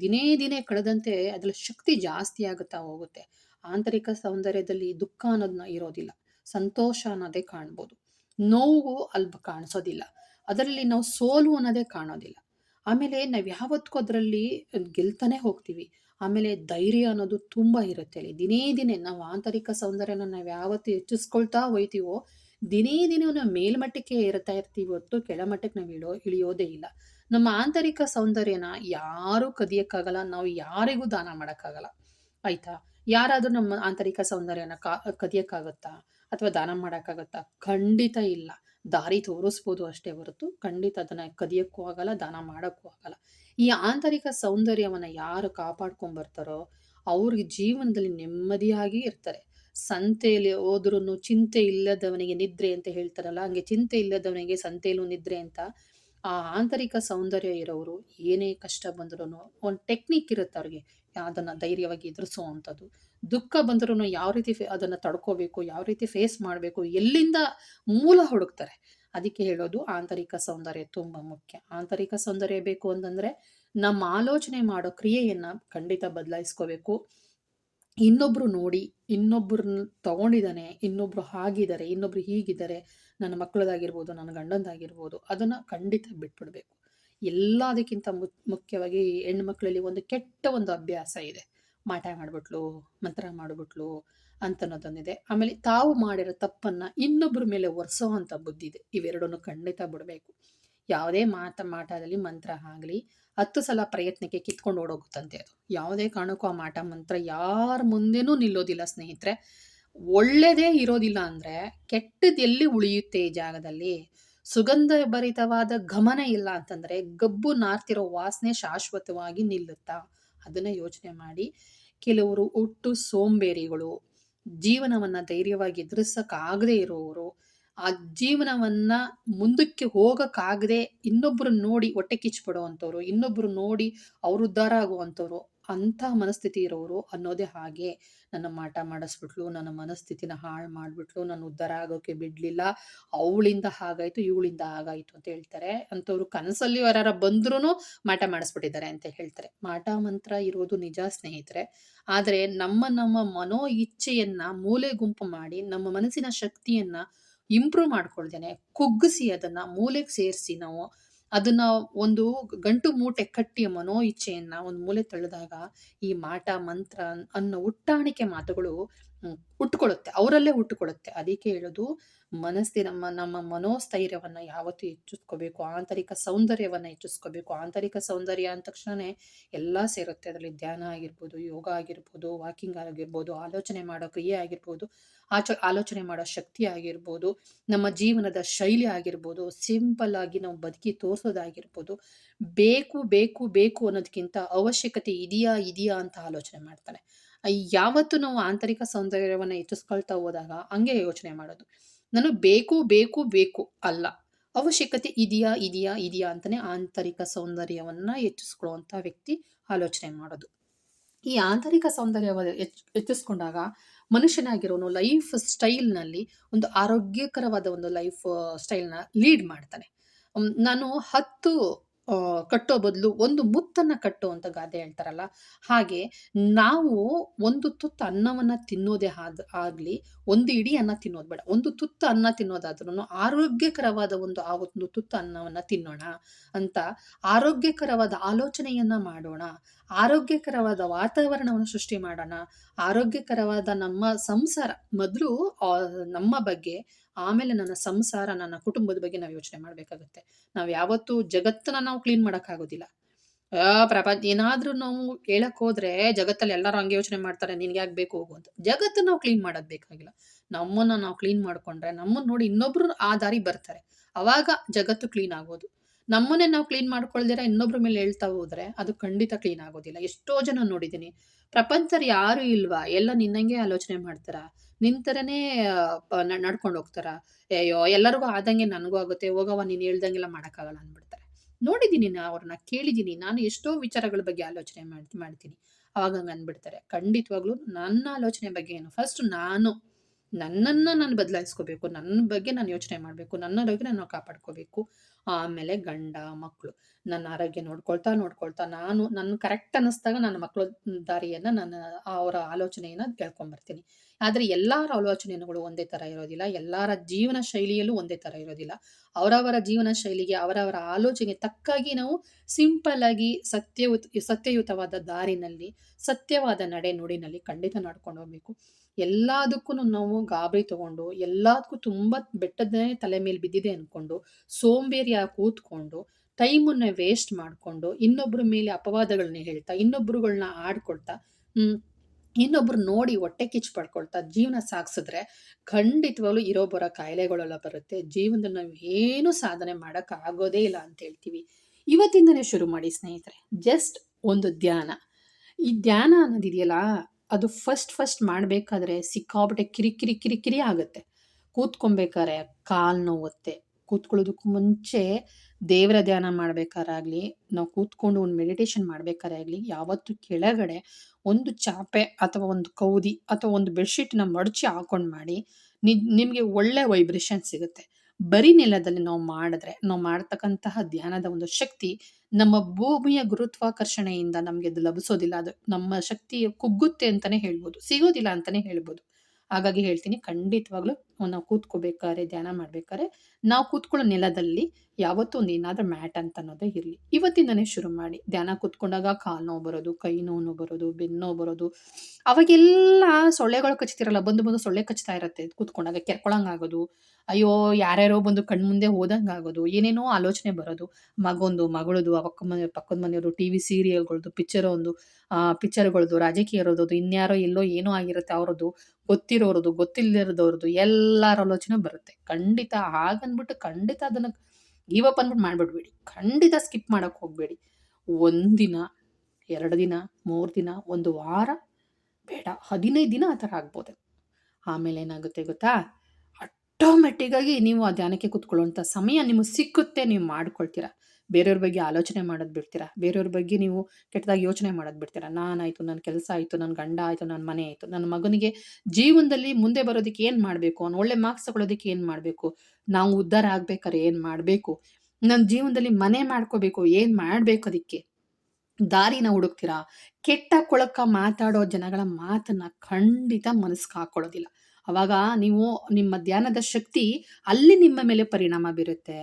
ದಿನೇ ದಿನೇ ಕಳೆದಂತೆ ಅದ್ರಲ್ಲಿ ಶಕ್ತಿ ಜಾಸ್ತಿ ಆಗುತ್ತಾ ಹೋಗುತ್ತೆ. ಆಂತರಿಕ ಸೌಂದರ್ಯದಲ್ಲಿ ದುಃಖ ಅನ್ನೋದನ್ನ ಇರೋದಿಲ್ಲ. ಸಂತೋಷ ಅನ್ನೋದೇ ಕಾಣ್ಬೋದು. ನೋವು ಅಲ್ಲಿ ಕಾಣಿಸೋದಿಲ್ಲ. ಅದರಲ್ಲಿ ನಾವು ಸೋಲು ಅನ್ನೋದೇ ಕಾಣೋದಿಲ್ಲ. ಆಮೇಲೆ ನಾವು ಯಾವತ್ತಿಗೂ ಅದರಲ್ಲಿ ಗೆಲ್ತಾನೆ ಹೋಗ್ತೀವಿ. ಆಮೇಲೆ ಧೈರ್ಯ ಅನ್ನೋದು ತುಂಬ ಇರುತ್ತೆ ಅಲ್ಲಿ. ದಿನೇ ದಿನೇ ನಾವು ಆಂತರಿಕ ಸೌಂದರ್ಯನ ನಾವು ಯಾವತ್ತು ಹೆಚ್ಚಿಸ್ಕೊಳ್ತಾ ಹೋಯ್ತೀವೋ ದಿನೇ ದಿನೇ ನಾವು ಮೇಲ್ಮಟ್ಟಕ್ಕೆ ಇರ್ತಾ ಇರ್ತೀವಿ ಹೊತ್ತು ಕೆಳಮಟ್ಟಕ್ಕೆ ನಾವು ಇಳೋ, ಇಳಿಯೋದೇ ಇಲ್ಲ. ನಮ್ಮ ಆಂತರಿಕ ಸೌಂದರ್ಯನ ಯಾರೂ ಕದಿಯಕ್ಕಾಗಲ್ಲ, ನಾವು ಯಾರಿಗೂ ದಾನ ಮಾಡೋಕ್ಕಾಗಲ್ಲ. ಆಯ್ತಾ? ಯಾರಾದರೂ ನಮ್ಮ ಆಂತರಿಕ ಸೌಂದರ್ಯನ ಕಾ, ಕದಿಯಕ್ಕಾಗತ್ತಾ? ಅಥವಾ ದಾನ ಮಾಡೋಕ್ಕಾಗತ್ತಾ? ಖಂಡಿತ ಇಲ್ಲ. ದಾರಿ ತೋರಿಸ್ಬೋದು ಅಷ್ಟೇ ಹೊರತು ಖಂಡಿತ ಅದನ್ನು ಕದಿಯೋಕ್ಕೂ ಆಗಲ್ಲ, ದಾನ ಮಾಡೋಕ್ಕೂ ಆಗಲ್ಲ. ಈ ಆಂತರಿಕ ಸೌಂದರ್ಯವನ್ನು ಯಾರು ಕಾಪಾಡ್ಕೊಂಬರ್ತಾರೋ ಅವ್ರಿಗೆ ಜೀವನದಲ್ಲಿ ನೆಮ್ಮದಿಯಾಗಿ ಇರ್ತಾರೆ. ಸಂತೆಯಲ್ಲಿ ಹೋದ್ರೂ ಚಿಂತೆ ಇಲ್ಲದವನಿಗೆ ನಿದ್ರೆ ಅಂತ ಹೇಳ್ತಾರಲ್ಲ, ಹಂಗೆ ಚಿಂತೆ ಇಲ್ಲದವನಿಗೆ ಸಂತೆಯಲ್ಲೂ ನಿದ್ರೆ ಅಂತ ಆ ಆಂತರಿಕ ಸೌಂದರ್ಯ ಇರೋರು ಏನೇ ಕಷ್ಟ ಬಂದ್ರೂ ಒಂದು ಟೆಕ್ನಿಕ್ ಇರುತ್ತೆ ಅವ್ರಿಗೆ, ಅದನ್ನು ಧೈರ್ಯವಾಗಿ ಎದುರಿಸುವಂಥದ್ದು ದುಃಖ ಬಂದ್ರೂ ಯಾವ ರೀತಿ ಫೇ, ಅದನ್ನು ತಡ್ಕೋಬೇಕು, ಯಾವ ರೀತಿ ಫೇಸ್ ಮಾಡಬೇಕು, ಎಲ್ಲಿಂದ ಮೂಲ ಹುಡುಕ್ತಾರೆ? ಅದಕ್ಕೆ ಹೇಳೋದು ಆಂತರಿಕ ಸೌಂದರ್ಯ ತುಂಬ ಮುಖ್ಯ. ಆಂತರಿಕ ಸೌಂದರ್ಯ ಬೇಕು ಅಂತಂದರೆ ನಮ್ಮ ಆಲೋಚನೆ ಮಾಡೋ ಕ್ರಿಯೆಯನ್ನು ಖಂಡಿತ ಬದಲಾಯಿಸ್ಕೋಬೇಕು. ಇನ್ನೊಬ್ರು ನೋಡಿ ಇನ್ನೊಬ್ಬರನ್ನ ತಗೊಂಡಿದ್ದಾನೆ, ಇನ್ನೊಬ್ರು ಹಾಗಿದ್ದಾರೆ, ಇನ್ನೊಬ್ರು ಹೀಗಿದ್ದಾರೆ, ನನ್ನ ಮಕ್ಕಳದಾಗಿರ್ಬೋದು, ನನ್ನ ಗಂಡಂದಾಗಿರ್ಬೋದು, ಅದನ್ನು ಖಂಡಿತ ಬಿಟ್ಬಿಡ್ಬೇಕು. ಎಲ್ಲದಕ್ಕಿಂತ ಮುಖ್ಯವಾಗಿ ಹೆಣ್ಮಕ್ಳಲ್ಲಿ ಒಂದು ಕೆಟ್ಟ ಒಂದು ಅಭ್ಯಾಸ ಇದೆ. ಮಾಟ ಮಾಡಿಬಿಟ್ಲು, ಮಂತ್ರ ಮಾಡಿಬಿಟ್ಲು ಅಂತನ್ನೋದೊಂದಿದೆ. ಆಮೇಲೆ ತಾವು ಮಾಡಿರೋ ತಪ್ಪನ್ನು ಇನ್ನೊಬ್ಬರ ಮೇಲೆ ಒರೆಸೋ ಅಂತ ಬುದ್ಧಿ ಇದೆ. ಇವೆರಡನ್ನು ಖಂಡಿತ ಬಿಡಬೇಕು. ಯಾವುದೇ ಮಾತ ಮಾಟದಲ್ಲಿ ಮಂತ್ರ ಆಗಲಿ ಹತ್ತು ಸಲ ಪ್ರಯತ್ನಕ್ಕೆ ಕಿತ್ಕೊಂಡು ಓಡೋಗುತ್ತಂತೆ ಅದು. ಯಾವುದೇ ಕಾರಣಕ್ಕೂ ಆ ಮಾಟ ಮಂತ್ರ ಯಾರ ಮುಂದೆನೂ ನಿಲ್ಲೋದಿಲ್ಲ ಸ್ನೇಹಿತರೆ. ಒಳ್ಳೆಯದೇ ಇರೋದಿಲ್ಲ ಅಂದರೆ ಕೆಟ್ಟದ್ದು ಉಳಿಯುತ್ತೆ ಈ ಜಾಗದಲ್ಲಿ? ಸುಗಂಧ ಭರಿತವಾದ ಗಮನ ಇಲ್ಲ ಅಂತಂದರೆ ಗಬ್ಬು ನಾರ್ತಿರೋ ವಾಸನೆ ಶಾಶ್ವತವಾಗಿ ನಿಲ್ಲುತ್ತಾ? ಅದನ್ನು ಯೋಚನೆ ಮಾಡಿ. ಕೆಲವರು ಒಟ್ಟು ಸೋಂಬೇರಿಗಳು. ಜೀವನವನ್ನು ಧೈರ್ಯವಾಗಿ ಎದುರಿಸೋಕ್ಕಾಗದೇ ಇರೋರು. ಆ ಜೀವನವನ್ನ ಮುಂದಕ್ಕೆ ಹೋಗಕ್ಕಾಗದೆ ಇನ್ನೊಬ್ಬರು ನೋಡಿ ಹೊಟ್ಟೆ ಕಿಚ್ಚಿಬಿಡುವಂಥವ್ರು, ಇನ್ನೊಬ್ರು ನೋಡಿ ಅವರು ಉದ್ಧಾರ ಆಗುವಂಥವ್ರು ಅಂಥ ಮನಸ್ಥಿತಿ ಇರೋರು ಅನ್ನೋದೇ ಹಾಗೆ. ನನ್ನ ಮಾಟ ಮಾಡಿಸ್ಬಿಟ್ಲು, ನನ್ನ ಮನಸ್ಥಿತಿನ ಹಾಳು ಮಾಡಿಬಿಟ್ಲು, ನಾನು ಉದ್ಧಾರ ಆಗೋಕೆ ಬಿಡಲಿಲ್ಲ, ಅವಳಿಂದ ಹಾಗಾಯಿತು, ಇವಳಿಂದ ಹಾಗಾಯಿತು ಅಂತ ಹೇಳ್ತಾರೆ. ಅಂಥವ್ರು ಕನಸಲ್ಲಿ ಯಾರ ಬಂದ್ರೂ ಮಾಟ ಮಾಡಿಸ್ಬಿಟ್ಟಿದ್ದಾರೆ ಅಂತ ಹೇಳ್ತಾರೆ. ಮಾಟ ಮಂತ್ರ ಇರೋದು ನಿಜ ಸ್ನೇಹಿತರೆ. ಆದರೆ ನಮ್ಮ ನಮ್ಮ ಮನೋ ಇಚ್ಛೆಯನ್ನ ಮೂಲೆ ಗುಂಪು ಮಾಡಿ, ನಮ್ಮ ಮನಸ್ಸಿನ ಶಕ್ತಿಯನ್ನ ಇಂಪ್ರೂವ್ ಮಾಡ್ಕೊಳ್ತೇನೆ. ಕುಗ್ಗಿಸಿ ಅದನ್ನ, ಮೂಲೆಗೆ ಸೇರಿಸಿ ನಾವು ಅದನ್ನ ಒಂದು ಗಂಟು ಮೂಟೆ ಕಟ್ಟಿ ಮನೋ ಇಚ್ಛೆಯನ್ನ ಒಂದು ಮೂಲೆ ತಳ್ಳಿದಾಗ ಈ ಮಾಟ, ಮಂತ್ರ ಅನ್ನೋ ಉಟ್ಟಾಣಿಕೆ ಮಾತುಗಳು ಹುಟ್ಕೊಳ್ಳುತ್ತೆ ಅವರಲ್ಲೇ ಹುಟ್ಟುಕೊಳ್ಳುತ್ತೆ ಅದಕ್ಕೆ ಹೇಳೋದು ಮನಸ್ಸಿ ನಮ್ಮ ನಮ್ಮ ಮನೋಸ್ಥೈರ್ಯವನ್ನು ಯಾವತ್ತೂ ಹೆಚ್ಚಿಸ್ಕೋಬೇಕು. ಆಂತರಿಕ ಸೌಂದರ್ಯವನ್ನು ಹೆಚ್ಚಿಸ್ಕೋಬೇಕು. ಆಂತರಿಕ ಸೌಂದರ್ಯ ಅಂದ ತಕ್ಷಣವೇ ಎಲ್ಲ ಸೇರುತ್ತೆ. ಅದರಲ್ಲಿ ಧ್ಯಾನ ಆಗಿರ್ಬೋದು, ಯೋಗ ಆಗಿರ್ಬೋದು, ವಾಕಿಂಗ್ ಆಗಿರ್ಬೋದು, ಆಲೋಚನೆ ಮಾಡೋ ಕ್ರಿಯೆ ಆಗಿರ್ಬೋದು, ಆಚ, ಆಲೋಚನೆ ಮಾಡೋ ಶಕ್ತಿ ಆಗಿರ್ಬೋದು, ನಮ್ಮ ಜೀವನದ ಶೈಲಿ ಆಗಿರ್ಬೋದು, ಸಿಂಪಲ್ ಆಗಿ ನಾವು ಬದುಕಿ ತೋರಿಸೋದಾಗಿರ್ಬೋದು, ಬೇಕು ಬೇಕು ಬೇಕು ಅನ್ನೋದಕ್ಕಿಂತ ಅವಶ್ಯಕತೆ ಇದೆಯಾ ಇದೆಯಾ ಅಂತ ಆಲೋಚನೆ ಮಾಡ್ತಾನೆ. ಯಾವತ್ತು ನಾವು ಆಂತರಿಕ ಸೌಂದರ್ಯವನ್ನು ಹೆಚ್ಚಿಸ್ಕೊಳ್ತಾ ಹೋದಾಗ ಹಂಗೆ ಯೋಚನೆ ಮಾಡೋದು. ನಾನು ಬೇಕು ಬೇಕು ಬೇಕು ಅಲ್ಲ. ಅವಶ್ಯಕತೆ ಇದೆಯಾ ಇದೆಯಾ ಇದೆಯಾ ಅಂತಲೇ ಆಂತರಿಕ ಸೌಂದರ್ಯವನ್ನು ಹೆಚ್ಚಿಸ್ಕೊಳ್ಳುವಂಥ ವ್ಯಕ್ತಿ ಆಲೋಚನೆ ಮಾಡೋದು. ಈ ಆಂತರಿಕ ಸೌಂದರ್ಯವನ್ನು ಹೆಚ್ಚು, ಹೆಚ್ಚಿಸ್ಕೊಂಡಾಗ ಮನುಷ್ಯನಾಗಿರೋನು ಲೈಫ್ ಸ್ಟೈಲ್ನಲ್ಲಿ ಒಂದು ಆರೋಗ್ಯಕರವಾದ ಒಂದು ಲೈಫ್, ಸ್ಟೈಲ್ನ ಲೀಡ್ ಮಾಡ್ತಾನೆ. ನಾನು ಹತ್ತು ಕಟ್ಟೋ ಬದಲು ಒಂದು ಮುತ್ತನ್ನ ಕಟ್ಟು ಅಂತ ಗಾದೆ ಹೇಳ್ತಾರಲ್ಲ. ಹಾಗೆ ನಾವು ಒಂದು ತುತ್ತು ಅನ್ನವನ್ನ ತಿನ್ನೋದೇ ಆದ್ ಆಗ್ಲಿ, ಒಂದು ಇಡೀ ಅನ್ನ ತಿನ್ನೋದು ಬೇಡ. ಒಂದು ತುತ್ತು ಅನ್ನ ತಿನ್ನೋದಾದ್ರೂ ಆರೋಗ್ಯಕರವಾದ ಒಂದು ಆ ಒಂದು ತುತ್ತು ಅನ್ನವನ್ನ ತಿನ್ನೋಣ ಅಂತ ಆರೋಗ್ಯಕರವಾದ ಆಲೋಚನೆಯನ್ನ ಮಾಡೋಣ. ಆರೋಗ್ಯಕರವಾದ ವಾತಾವರಣವನ್ನು ಸೃಷ್ಟಿ ಮಾಡೋಣ. ಆರೋಗ್ಯಕರವಾದ ನಮ್ಮ ಸಂಸಾರ ಮೊದಲು ನಮ್ಮ ಬಗ್ಗೆ ಆಮೇಲೆ ನನ್ನ ಸಂಸಾರ, ನನ್ನ ಕುಟುಂಬದ ಬಗ್ಗೆ ನಾವು ಯೋಚನೆ ಮಾಡಬೇಕಾಗುತ್ತೆ. ನಾವು ಯಾವತ್ತೂ ಜಗತ್ತನ್ನ ನಾವು ಕ್ಲೀನ್ ಮಾಡೋಕ್ಕಾಗೋದಿಲ್ಲ. ಪ್ರಪಂಚ, ಏನಾದ್ರೂ ನಾವು ಹೇಳಕ್ ಹೋದ್ರೆ ಜಗತ್ತಲ್ಲಿ ಎಲ್ಲರೂ ಹಂಗೆ ಯೋಚನೆ ಮಾಡ್ತಾರೆ, ನಿನ್ಗೆ ಯಾಕೆ ಬೇಕು ಹೋಗು ಅಂತ. ಜಗತ್ತು ನಾವು ಕ್ಲೀನ್ ಮಾಡೋದ್ ಬೇಕಾಗಿಲ್ಲ. ನಮ್ಮನ್ನ ನಾವು ಕ್ಲೀನ್ ಮಾಡ್ಕೊಂಡ್ರೆ ನಮ್ಮನ್ನ ನೋಡಿ ಇನ್ನೊಬ್ರು ಆ ದಾರಿ ಬರ್ತಾರೆ. ಅವಾಗ ಜಗತ್ತು ಕ್ಲೀನ್ ಆಗೋದು. ನಮ್ಮನ್ನೇ ನಾವು ಕ್ಲೀನ್ ಮಾಡ್ಕೊಳ್ದಿರ ಇನ್ನೊಬ್ರ ಮೇಲೆ ಹೇಳ್ತಾ ಹೋದ್ರೆ ಅದು ಖಂಡಿತ ಕ್ಲೀನ್ ಆಗೋದಿಲ್ಲ. ಎಷ್ಟೋ ಜನ ನೋಡಿದ್ದೀನಿ. ಪ್ರಪಂಚರ್ ಯಾರು ಇಲ್ವಾ? ಎಲ್ಲ ನಿನ್ನಂಗೆ ಆಲೋಚನೆ ಮಾಡ್ತಾರ? ನಿಂತರನೇ ನಡ್ಕೊಂಡು ಹೋಗ್ತಾರ? ಅಯ್ಯೋ, ಎಲ್ಲರಿಗೂ ಆದಂಗೆ ನನಗೂ ಆಗುತ್ತೆ. ಹೋಗವ ನೀನು ಹೇಳ್ದಂಗೆಲ್ಲ ಮಾಡೋಕ್ಕಾಗಲ್ಲ ಅಂದ್ಬಿಡ್ತಾರೆ. ನೋಡಿದ್ದೀನಿ ನಾ ಅವ್ರನ್ನ, ಕೇಳಿದ್ದೀನಿ. ನಾನು ಎಷ್ಟೋ ವಿಚಾರಗಳ ಬಗ್ಗೆ ಆಲೋಚನೆ ಮಾಡ್ತಿ, ಮಾಡ್ತೀನಿ. ಅವಾಗ ಹಂಗೆ ಅಂದ್ಬಿಡ್ತಾರೆ. ಖಂಡಿತವಾಗ್ಲೂ ನನ್ನ ಆಲೋಚನೆ ಬಗ್ಗೆ ಏನು? ಫಸ್ಟ್ ನಾನು. ನನ್ನನ್ನು ನಾನು ಬದಲಾಯಿಸ್ಕೋಬೇಕು ನನ್ನ ಬಗ್ಗೆ ನಾನು ಯೋಚನೆ ಮಾಡಬೇಕು, ನನ್ನ ಆರೋಗ್ಯ ನಾನು ಕಾಪಾಡ್ಕೋಬೇಕು. ಆಮೇಲೆ ಗಂಡ ಮಕ್ಕಳು ನನ್ನ ಆರೋಗ್ಯ ನೋಡ್ಕೊಳ್ತಾ ನೋಡ್ಕೊಳ್ತಾ ನಾನು ನನ್ನ ಕರೆಕ್ಟ್ ಅನ್ನಿಸ್ದಾಗ ನನ್ನ ಮಕ್ಕಳ ದಾರಿಯನ್ನು ನಾನು, ಅವರ ಆಲೋಚನೆಯನ್ನು ಕೇಳ್ಕೊಂಬರ್ತೀನಿ. ಆದರೆ ಎಲ್ಲರ ಆಲೋಚನೆಗಳು ಒಂದೇ ಥರ ಇರೋದಿಲ್ಲ, ಎಲ್ಲರ ಜೀವನ ಶೈಲಿಯಲ್ಲೂ ಒಂದೇ ಥರ ಇರೋದಿಲ್ಲ. ಅವರವರ ಜೀವನ ಶೈಲಿಗೆ, ಅವರವರ ಆಲೋಚನೆಗೆ ತಕ್ಕಾಗಿ ನಾವು ಸಿಂಪಲ್ ಆಗಿ ಸತ್ಯಯುತ ಸತ್ಯಯುತವಾದ ದಾರಿನಲ್ಲಿ, ಸತ್ಯವಾದ ನಡೆ ನುಡಿನಲ್ಲಿ ಖಂಡಿತ ನಡ್ಕೊಂಡು ಹೋಗ್ಬೇಕು. ಎಲ್ಲದಕ್ಕೂ ನಾವು ಗಾಬರಿ ತಗೊಂಡು, ಎಲ್ಲದಕ್ಕೂ ತುಂಬ ಬೆಟ್ಟದೇ ತಲೆ ಮೇಲೆ ಬಿದ್ದಿದೆ ಅಂದ್ಕೊಂಡು ಸೋಂಬೇರಿಯಾಗಿ ಕೂತ್ಕೊಂಡು, ಟೈಮನ್ನ ವೇಸ್ಟ್ ಮಾಡಿಕೊಂಡು ಇನ್ನೊಬ್ಬರ ಮೇಲೆ ಅಪವಾದಗಳನ್ನ ಹೇಳ್ತಾ ಇನ್ನೊಬ್ಬರುಗಳನ್ನ ಆಡ್ಕೊಳ್ತಾ ಇನ್ನೊಬ್ರು ನೋಡಿ ಹೊಟ್ಟೆ ಕಿಚ್ಚು ಪಡ್ಕೊಳ್ತಾ ಜೀವನ ಸಾಗಿಸಿದ್ರೆ ಖಂಡಿತವಾಗ್ಲೂ ಇರೋ ಬರೋ ಕಾಯಿಲೆಗಳೆಲ್ಲ ಬರುತ್ತೆ. ಜೀವನದಲ್ಲಿ ನಾವು ಏನು ಸಾಧನೆ ಆಗೋದೇ ಇಲ್ಲ ಅಂತ ಹೇಳ್ತೀವಿ. ಇವತ್ತಿಂದನೇ ಶುರು ಮಾಡಿ ಸ್ನೇಹಿತರೆ, ಜಸ್ಟ್ ಒಂದು ಧ್ಯಾನ. ಈ ಧ್ಯಾನ ಅನ್ನೋದಿದೆಯಲ್ಲ ಅದು ಫಸ್ಟ್ ಫಸ್ಟ್ ಮಾಡಬೇಕಾದ್ರೆ ಸಿಕ್ಕಾಪಟ್ಟೆ ಕಿರಿ ಕಿರಿ ಕಿರಿ ಕಿರಿ ಆಗುತ್ತೆ. ಕೂತ್ಕೊಬೇಕಾರೆ ಕಾಲು ನೋವುತ್ತೆ. ಕೂತ್ಕೊಳ್ಳೋದಕ್ಕೂ ಮುಂಚೆ ದೇವರ ಧ್ಯಾನ ಮಾಡ್ಬೇಕಾರಾಗ್ಲಿ, ನಾವು ಕೂತ್ಕೊಂಡು ಒಂದು ಮೆಡಿಟೇಷನ್ ಮಾಡ್ಬೇಕಾರೆ ಆಗಲಿ ಯಾವತ್ತು ಕೆಳಗಡೆ ಒಂದು ಚಾಪೆ ಅಥವಾ ಒಂದು ಕೌದಿ ಅಥವಾ ಒಂದು ಬೆಡ್ಶೀಟ್ನ ಮಡಚಿ ಹಾಕೊಂಡು ಮಾಡಿ ನಿಮಗೆ ಒಳ್ಳೆ ವೈಬ್ರೇಷನ್ ಸಿಗುತ್ತೆ. ಬರೀ ನೆಲದಲ್ಲಿ ನಾವು ಮಾಡಿದ್ರೆ, ನಾವು ಮಾಡ್ತಕ್ಕಂತಹ ಧ್ಯಾನದ ಒಂದು ಶಕ್ತಿ ನಮ್ಮ ಭೂಮಿಯ ಗುರುತ್ವಾಕರ್ಷಣೆಯಿಂದ ನಮಗೆ ಅದು ಲಭಿಸೋದಿಲ್ಲ. ಅದು ನಮ್ಮ ಶಕ್ತಿ ಕುಗ್ಗುತ್ತೆ ಅಂತಾನೆ ಹೇಳ್ಬೋದು, ಸಿಗೋದಿಲ್ಲ ಅಂತಾನೆ ಹೇಳ್ಬೋದು. ಹಾಗಾಗಿ ಹೇಳ್ತೀನಿ, ಖಂಡಿತವಾಗ್ಲೂ ನಾವು ಕೂತ್ಕೋಬೇಕಾದ್ರೆ, ಧ್ಯಾನ ಮಾಡ್ಬೇಕಾದ್ರೆ, ನಾವು ಕೂತ್ಕೊಳ್ಳೋ ನೆಲದಲ್ಲಿ ಯಾವತ್ತೂ ಒಂದು ಏನಾದರೂ ಮ್ಯಾಟ್ ಅಂತ ಅನ್ನೋದೇ ಇರಲಿ. ಇವತ್ತಿಂದನೇ ಶುರು ಮಾಡಿ. ಧ್ಯಾನ ಕೂತ್ಕೊಂಡಾಗ ಕಾಲು ನೋವು ಬರೋದು, ಕೈ ನೋವು ಬರೋದು, ಬೆನ್ನು ಬರೋದು. ಅವಾಗೆಲ್ಲ ಸೊಳ್ಳೆಗಳು ಕಚ್ತಿರಲ್ಲ, ಬಂದು ಬಂದು ಸೊಳ್ಳೆ ಕಚ್ತಾ ಇರುತ್ತೆ ಕೂತ್ಕೊಂಡಾಗ, ಕೆರ್ಕೊಳಂಗಾಗೋದು. ಅಯ್ಯೋ, ಯಾರ್ಯಾರೋ ಬಂದು ಕಣ್ಮುಂದೆ ಹೋದಂಗ ಆಗೋದು ಏನೇನೋ ಆಲೋಚನೆ ಬರೋದು. ಮಗೊಂದು, ಮಗಳದು ಪಕ್ಕ ಮನೆ, ಪಕ್ಕದ ಮನೆಯವರು ಟಿ ವಿ ಸೀರಿಯಲ್ಗಳದ್ದು ಪಿಕ್ಚರ್ ಒಂದು ಪಿಕ್ಚರ್ಗಳದ್ದು ಇರೋದು ಇನ್ಯಾರೋ ಎಲ್ಲೋ ಏನೋ ಆಗಿರುತ್ತೆ ಅವ್ರದ್ದು ಗೊತ್ತಿರೋರದು ಗೊತ್ತಿಲ್ಲದಿರೋದವ್ರದ್ದು ಎಲ್ಲರ ಆಲೋಚನೆ ಬರುತ್ತೆ. ಖಂಡಿತ ಹಾಗನ್ಬಿಟ್ಟು ಖಂಡಿತ ಅದನ್ನು ಗಿವ್ ಅಪ್ ಅಂದ್ಬಿಟ್ಟು ಮಾಡಿಬಿಡ್ಬೇಡಿ. ಖಂಡಿತ ಸ್ಕಿಪ್ ಮಾಡೋಕ್ಕೆ ಹೋಗಬೇಡಿ. ಒಂದಿನ, ಎರಡು ದಿನ, ಮೂರು ದಿನ, ಒಂದು ವಾರ ಬೇಡ. ಹದಿನೈದು ದಿನ ಆ ಥರ ಆಗ್ಬೋದು. ಆಮೇಲೆ ಏನಾಗುತ್ತೆ ಗೊತ್ತಾ? ಆಟೋಮೆಟಿಕ್ಕಾಗಿ ನೀವು ಆ ಧ್ಯಾನಕ್ಕೆ ಕೂತ್ಕೊಳ್ಳುವಂಥ ಸಮಯ ನಿಮಗೆ ಸಿಕ್ಕುತ್ತೆ, ನೀವು ಮಾಡ್ಕೊಳ್ತೀರಾ. ಬೇರೆಯವ್ರ ಬಗ್ಗೆ ಆಲೋಚನೆ ಮಾಡೋದು ಬಿಡ್ತೀರಾ? ಬೇರೆಯವ್ರ ಬಗ್ಗೆ ನೀವು ಕೆಟ್ಟದಾಗಿ ಯೋಚನೆ ಮಾಡೋದು ಬಿಡ್ತೀರಾ? ನಾನಾಯಿತು ನನ್ನ ಕೆಲಸ ಆಯಿತು ನನ್ನ ಗಂಡ ಆಯಿತು ನನ್ನ ಮನೆ ಆಯಿತು ನನ್ನ ಮಗನಿಗೆ ಜೀವನದಲ್ಲಿ ಮುಂದೆ ಬರೋದಕ್ಕೆ ಏನು ಮಾಡಬೇಕು? ಅವ್ನು ಒಳ್ಳೆ ಮಾರ್ಕ್ಸ್ ತಗೊಳ್ಳೋದಕ್ಕೆ ಏನು ಮಾಡಬೇಕು? ನಾವು ಉದ್ಧಾರ ಆಗ್ಬೇಕಾದ್ರೆ ಏನು ಮಾಡಬೇಕು? ನನ್ನ ಜೀವನದಲ್ಲಿ ಮನೆ ಮಾಡ್ಕೋಬೇಕು, ಏನು ಮಾಡಬೇಕು ಅದಕ್ಕೆ? ದಾರಿನ ಹುಡುಕ್ತೀರಾ? ಕೆಟ್ಟ ಕೊಳಕ ಮಾತಾಡೋ ಜನಗಳ ಮಾತನ್ನ ಖಂಡಿತ ಮನಸ್ಸಿಗೆ ಹಾಕೊಳ್ಳೋದಿಲ್ಲ ಅವಾಗ ನೀವು ನಿಮ್ಮ ಧ್ಯಾನದ ಶಕ್ತಿ ಅಲ್ಲಿ ನಿಮ್ಮ ಮೇಲೆ ಪರಿಣಾಮ ಬೀರುತ್ತೆ.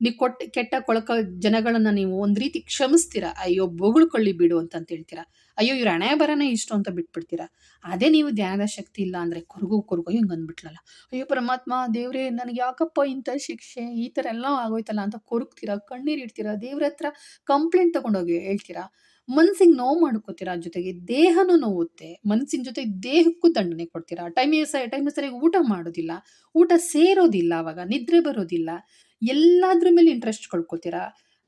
ನೀವು ಕೊಟ್ಟ, ಕೆಟ್ಟ ಕೊಳಕ ಜನಗಳನ್ನು ನೀವು ಒಂದು ರೀತಿ ಕ್ಷಮಿಸ್ತೀರ? ಅಯ್ಯೋ, ಬೊಗಳ್ಕೊಳ್ಳಿ ಬಿಡು ಅಂತ ಹೇಳ್ತೀರಾ? ಅಯ್ಯೋ, ಇವ್ರ ಹಣೆ ಬರನೇ ಇಷ್ಟು ಅಂತ ಬಿಟ್ಬಿಡ್ತೀರಾ? ಅದೇ ನೀವು ಧ್ಯಾನದ ಶಕ್ತಿ ಇಲ್ಲ ಅಂದರೆ ಕೊರಗು ಕೊರಗು ಹಿಂಗೆ ಅಂದ್ಬಿಟ್ಲಲ್ಲ. ಅಯ್ಯೋ, ಪರಮಾತ್ಮ, ದೇವ್ರೇ, ನನಗೆ ಯಾಕಪ್ಪ ಇಂಥ ಶಿಕ್ಷೆ? ಈ ಥರ ಎಲ್ಲ ಆಗೋಯ್ತಲ್ಲ ಅಂತ ಕೊರಗ್ತೀರಾ? ಕಣ್ಣೀರು ಇಡ್ತೀರಾ? ದೇವ್ರ ಹತ್ರ ಕಂಪ್ಲೇಂಟ್ ತಗೊಂಡೋಗಿ ಹೇಳ್ತೀರಾ? ಮನ್ಸಿಗೆ ನೋವು ಮಾಡ್ಕೋತೀರಾ? ಜೊತೆಗೆ ದೇಹನೂ ನೋವುತ್ತೆ. ಮನಸ್ಸಿನ ಜೊತೆ ದೇಹಕ್ಕೂ ದಂಡನೆ ಕೊಡ್ತೀರಾ? ಟೈಮ್ ಟೈಮ್ ಸರಿಯಾಗಿ ಊಟ ಮಾಡೋದಿಲ್ಲ. ಊಟ ಸೇರೋದಿಲ್ಲ ಅವಾಗ, ನಿದ್ರೆ ಬರೋದಿಲ್ಲ. ಎಲ್ಲಾದ್ರ ಮೇಲೆ ಇಂಟ್ರೆಸ್ಟ್ ಕಳ್ಕೊತೀರಾ?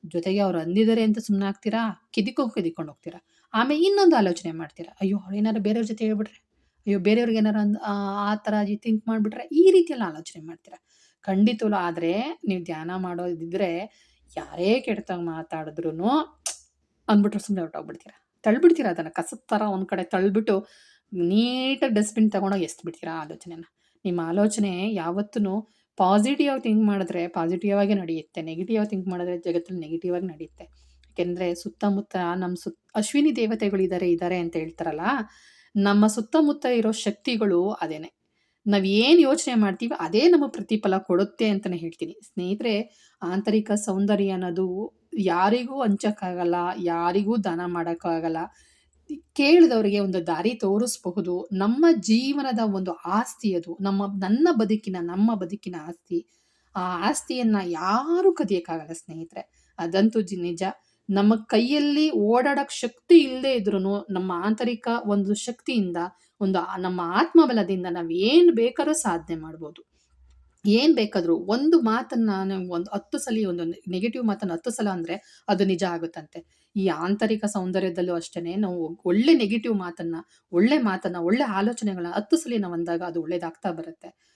ಜೊತೆಗೆ ಅವ್ರು ಅಂದಿದ್ದಾರೆ ಅಂತ ಸುಮ್ಮನೆ ಆಗ್ತೀರಾ? ಕಿದಿಕೊಂಡು ಕಿದಿಕೊಂಡು ಹೋಗ್ತೀರಾ? ಆಮೇಲೆ ಇನ್ನೊಂದು ಆಲೋಚನೆ ಮಾಡ್ತೀರಾ? ಅಯ್ಯೋ, ಅವ್ರು ಬೇರೆಯವ್ರ ಜೊತೆ ಹೇಳ್ಬಿಟ್ರೆ? ಅಯ್ಯೋ, ಬೇರೆಯವ್ರಿಗೆ ಏನಾರು ಅಂದ್, ಆ ಥರ ಥಿಂಕ್ ಮಾಡಿಬಿಟ್ರೆ ಈ ರೀತಿಯೆಲ್ಲ ಆಲೋಚನೆ ಮಾಡ್ತೀರಾ? ಖಂಡಿತವಲ್ಲ ಆದರೆ ನೀವು ಧ್ಯಾನ ಮಾಡೋದಿದ್ರೆ ಯಾರೇ ಕೆಟ್ಟದಾಗ ಮಾತಾಡಿದ್ರು ಅಂದ್ಬಿಟ್ರೆ ಸುಮ್ಮನೆ ಹೊರಟೋಗ್ಬಿಡ್ತೀರಾ ತಳ್ಬಿಡ್ತೀರಾ ಅದನ್ನು? ಕಸದ ಥರ ಒಂದು ಕಡೆ ತಳ್ಬಿಟ್ಟು ನೀಟಾಗಿ ಡಸ್ಟ್ಬಿನ್ ತಗೊಂಡೋಗಿ ಎಸ್ಬಿಡ್ತೀರಾ ಆಲೋಚನೆನ? ನಿಮ್ಮ ಆಲೋಚನೆ ಯಾವತ್ತೂ ಪಾಸಿಟಿವ್ ಆಗಿ ಥಿಂಕ್ ಮಾಡಿದ್ರೆ ಪಾಸಿಟಿವ್ ಆಗಿ ನಡೆಯುತ್ತೆ ನೆಗೆಟಿವ್ ಥಿಂಕ್ ಮಾಡಿದ್ರೆ ಜಗತ್ತಲ್ಲಿ ನೆಗೆಟಿವ್ ಆಗಿ ನಡೆಯುತ್ತೆ. ಯಾಕೆಂದ್ರೆ ಸುತ್ತಮುತ್ತ ನಮ್ಮ ಸುತ್ತ ಅಶ್ವಿನಿ ದೇವತೆಗಳು ಇದ್ದಾರೆ ಇದ್ದಾರೆ ಅಂತ ಹೇಳ್ತಾರಲ್ಲ, ನಮ್ಮ ಸುತ್ತಮುತ್ತ ಇರೋ ಶಕ್ತಿಗಳು ಅದೇನೆ. ನಾವು ಏನು ಯೋಚನೆ ಮಾಡ್ತೀವಿ ಅದೇ ನಮ್ಮ ಪ್ರತಿಫಲ ಕೊಡುತ್ತೆ ಅಂತಲೇ ಹೇಳ್ತೀನಿ. ಸ್ನೇಹಿತರೆ, ಆಂತರಿಕ ಸೌಂದರ್ಯ ಅನ್ನೋದು ಯಾರಿಗೂ ಹಂಚಕ್ಕಾಗಲ್ಲ, ಯಾರಿಗೂ ದಾನ ಮಾಡೋಕ್ಕಾಗಲ್ಲ. ಕೇಳಿದವರಿಗೆ ಒಂದು ದಾರಿ ತೋರಿಸಬಹುದು. ನಮ್ಮ ಜೀವನದ ಒಂದು ಆಸ್ತಿ ಅದು. ನಮ್ಮ, ನನ್ನ ಬದುಕಿನ, ನಮ್ಮ ಬದುಕಿನ ಆಸ್ತಿ. ಆ ಆಸ್ತಿಯನ್ನ ಯಾರು ಕದಿಯೋಕ್ಕಾಗಲ್ಲ ಸ್ನೇಹಿತರೆ. ಅದಂತೂ ಜಿ- ನಿಜ. ನಮ್ಮ ಕೈಯಲ್ಲಿ ಓಡಾಡೋಕ್ಕೆ ಶಕ್ತಿ ಇಲ್ಲದೆ ಇದ್ರೂ ನಮ್ಮ ಆಂತರಿಕ ಒಂದು ಶಕ್ತಿಯಿಂದ, ಒಂದು ನಮ್ಮ ಆತ್ಮಬಲದಿಂದ ನಾವು ಏನು ಬೇಕಾದ್ರೂ ಸಾಧನೆ ಮಾಡ್ಬೋದು. ಏನು ಬೇಕಾದರೂ ಒಂದು ಮಾತನ್ನ ಒಂದು ಹತ್ತು ಸಲ ಒಂದು ನೆಗೆಟಿವ್ ಮಾತನ್ನ ಹತ್ತು ಸಲ ಅಂದರೆ ಅದು ನಿಜ ಆಗುತ್ತಂತೆ. ಈ ಆಂತರಿಕ ಸೌಂದರ್ಯದಲ್ಲೂ ಅಷ್ಟೇನೆ ನಾವು ಒಳ್ಳೆ ನೆಗೆಟಿವ್ ಮಾತನ್ನ, ಒಳ್ಳೆ ಮಾತನ್ನ, ಒಳ್ಳೆ ಆಲೋಚನೆಗಳನ್ನ ಹತ್ತು ಸಲ ನಾವು ಅಂದಾಗ ಅದು ಒಳ್ಳೇದಾಗ್ತಾ ಬರುತ್ತೆ.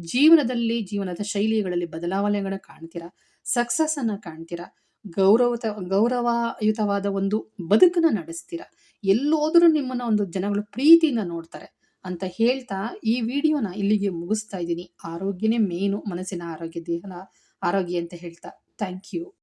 ಜೀವನದಲ್ಲಿ, ಜೀವನದ ಶೈಲಿಗಳಲ್ಲಿ ಬದಲಾವಣೆಗಳನ್ನ ಕಾಣ್ತೀರಾ? ಸಕ್ಸಸ್ ಅನ್ನ ಕಾಣ್ತೀರಾ? ಗೌರವತ, ಗೌರವಯುತವಾದ ಒಂದು ಬದುಕನ್ನ ನಡೆಸ್ತೀರಾ? ಎಲ್ಲೋದ್ರೂ ನಿಮ್ಮನ್ನ ಒಂದು ಜನಗಳು ಪ್ರೀತಿಯಿಂದ ನೋಡ್ತಾರೆ. ಅಂತ ಹೇಳ್ತಾ ಈ ವಿಡಿಯೋನ ಇಲ್ಲಿಗೆ ಮುಗಿಸ್ತಾ ಇದ್ದೀನಿ. ಆರೋಗ್ಯನೇ ಮೇನು ಮನಸ್ಸಿನ ಆರೋಗ್ಯ ದೇಹದ ಆರೋಗ್ಯ ಅಂತ ಹೇಳ್ತಾ. Thank you